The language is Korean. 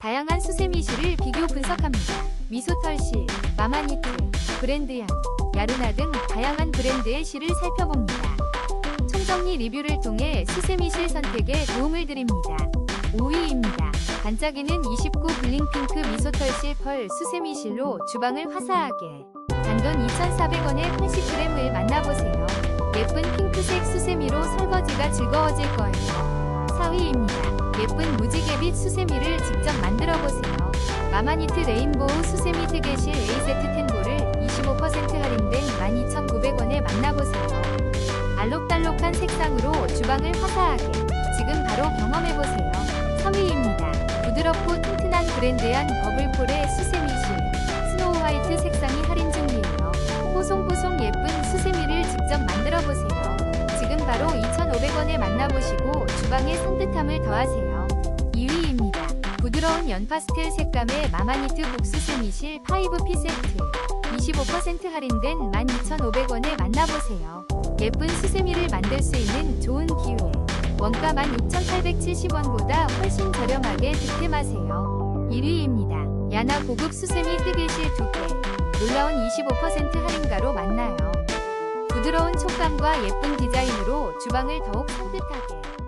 다양한 수세 미실을 비교 분석합니다. 미소털실, 마마니트, 브랜드향, 야르나 등 다양한 브랜드의 실을 살펴봅니다. 총정리 리뷰를 통해 수세 미실 선택에 도움을 드립니다. 5위입니다. 반짝이는 29 블링핑크 미소털실 펄 수세 미실로 주방을 화사하게 단돈 2,400원에 80g을 만나보세요. 예쁜 핑크색 수세미로 설거지가 즐거워질 거예요. 4위입니다. 예쁜 무 지개빛 수세미를 직접 만들어보세요. 마마니트 레인보우 수세미 뜨개실 A세트 텐보를 25% 할인된 12,900원에 만나보세요. 알록달록한 색상으로 주방을 화사하게 지금 바로 경험해보세요. 3위입니다. 부드럽고 튼튼한 브랜드한 버블폴의 수세미실 스노우 화이트 색상이 할인 중이에요. 뽀송뽀송 예쁜 수세미를 직접 만들어보세요. 지금 바로 2,500원에 만나보시고 주방의 산뜻함을 더하세요. 2위입니다. 부드러운 연파스텔 색감의 마마니트 복수세미실 5피 세트 25% 할인된 12,500원에 만나보세요. 예쁜 수세미를 만들 수 있는 좋은 기회. 원가 16,870원보다 훨씬 저렴하게 득템하세요. 1위입니다. 야나 고급 수세미 뜨개실 2개. 놀라운 25% 할인가로 만나요. 부드러운 촉감과 예쁜 디자인으로 주방을 더욱 산뜻하게.